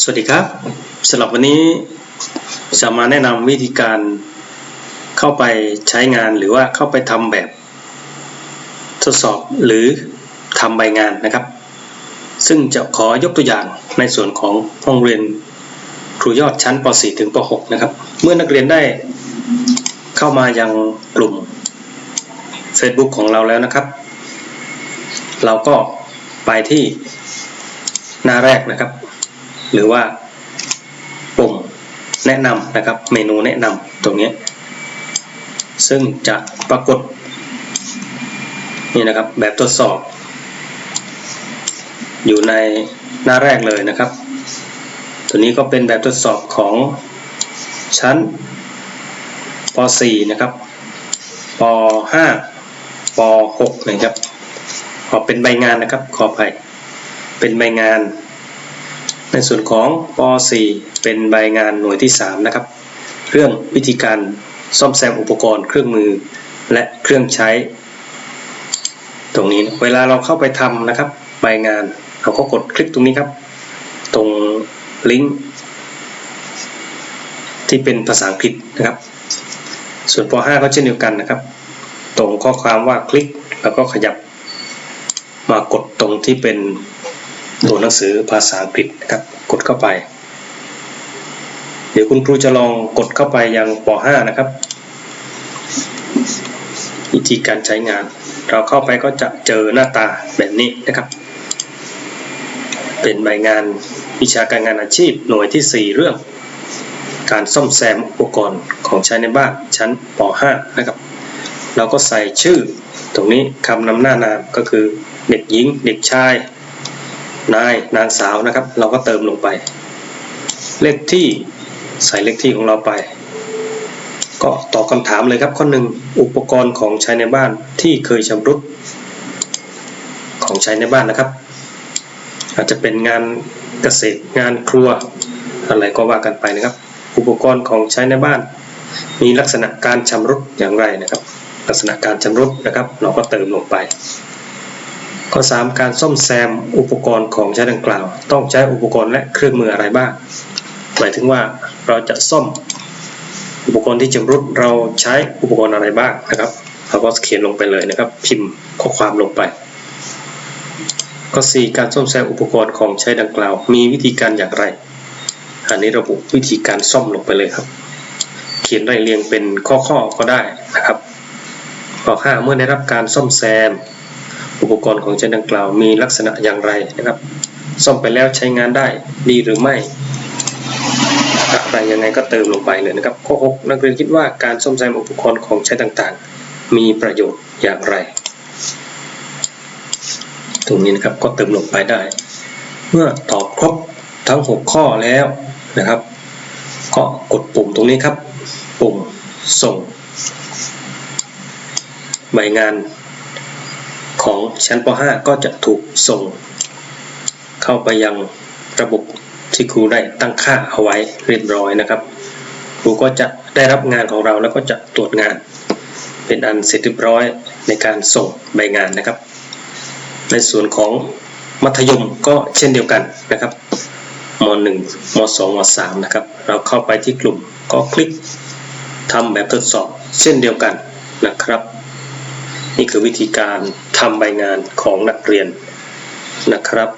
สวัสดีครับสำหรับวันนี้จะมาแนะนำวิธีการเข้าไปใช้งานหรือว่าเข้าไปทำแบบทดสอบหรือทำใบงานนะครับ ซึ่งจะขอยกตัวอย่างในส่วนของห้องเรียนครูยอดชั้นป .4 ถึงป .6 นะครับ เมื่อนักเรียนได้เข้ามายังกลุ่ม Facebook ของเราแล้วนะครับ เราก็ไปที่หน้าแรกนะครับ หรือว่าปุ่มแนะนำนะครับ เมนูแนะนำตรงนี้ซึ่งจะปรากฏนี่นะครับแบบทดสอบ อยู่ในหน้าแรกเลยนะครับ ตัวนี้ก็เป็นแบบทดสอบของชั้นป .4 นะครับป .5 ป .6 นะครับขอเป็นใบงานนะครับ ขออภัยเป็นใบงาน ในส่วนของป .4 เป็นใบงานหน่วยที่ 3 นะครับ เรื่องวิธีการซ่อมแซมอุปกรณ์เครื่องมือและเครื่องใช้ ตรงนี้เวลาเราเข้าไปทำนะครับ ใบงานเราก็กดคลิกตรงนี้ครับ ตรงลิงก์ที่เป็นภาษาอังกฤษนะครับ ส่วนป .5 ก็เช่นเดียวกันนะครับ ตรงข้อความว่าคลิกแล้วก็ขยับมากดตรงที่เป็น ตัวหนังสือภาษาอังกฤษนะครับ กดเข้าไป เดี๋ยวคุณครูจะลองกดเข้าไปยังป .5 นะครับ วิธีการใช้งาน เราเข้าไปก็จะเจอหน้าตาแบบนี้นะครับ เป็นใบงานวิชาการงานอาชีพหน่วยที่ 4 เรื่อง การซ่อมแซมอุปกรณ์ของใช้ในบ้านชั้นป .5 นะครับ เราก็ใส่ชื่อตรงนี้คำนำหน้านามก็คือเด็กหญิง เด็กชาย นายนางสาวนะครับ เราก็เติมลงไป เลขที่ใส่เลขที่ของเราไป ก็ตอบคำถามเลยครับ ข้อหนึ่งอุปกรณ์ของใช้ในบ้านที่เคยชำรุด ของใช้ในบ้านนะครับ อาจจะเป็นงานเกษตรงานครัว อะไรก็ว่ากันไปนะครับ อุปกรณ์ของใช้ในบ้าน มีลักษณะการชำรุดอย่างไรนะครับ ลักษณะการชำรุดนะครับ เราก็เติมลงไป ข้อ 3 การซ่อมแซมอุปกรณ์ของใช้ดังกล่าว ต้องใช้อุปกรณ์และเครื่องมืออะไรบ้างหมายถึงว่าเราจะซ่อมอุปกรณ์ที่ชำรุดเราใช้อุปกรณ์อะไรบ้างนะครับเราก็เขียนลงไปเลยนะครับ พิมพ์ข้อความลงไปข้อ4การซ่อมแซมอุปกรณ์ของใช้ดังกล่าว มีวิธีการอย่างไร อันนี้ระบุวิธีการซ่อมลงไปเลยครับ เขียนรายเรียงเป็นข้อๆก็ได้นะครับข้อ5เมื่อได้รับการซ่อมแซม อุปกรณ์ของใช้ดังกล่าวมีลักษณะอย่างไรนะครับ ซ่อมไปแล้วใช้งานได้ดีหรือไม่อะไรยังไงก็เติมลงไปเลยนะครับข้อ6นักเรียนคิดว่าการซ่อมแซมอุปกรณ์ของใช้ต่างๆ มีประโยชน์อย่างไร ตรงนี้นะครับก็เติมลงไปได้ เมื่อตอบครบทั้ง 6 ข้อแล้วนะครับ ก็กดปุ่มตรงนี้ครับ ปุ่มส่งใบงาน ของชั้นป .5 ก็จะถูกส่ง เข้าไปยังระบบที่ครูได้ตั้งค่าเอาไว้เรียบร้อยนะครับ ครูก็จะได้รับงานของเราแล้วก็จะตรวจงาน เป็นอันเสร็จเรียบร้อยในการส่งใบงานนะครับ ในส่วนของมัธยมก็เช่นเดียวกันนะครับม .1 ม .2 ม .3 นะครับ เราเข้าไปที่กลุ่มก็คลิกทำแบบทดสอบเช่นเดียวกันนะครับ นี่คือวิธีการ ทำใบงานของนักเรียนนะครับ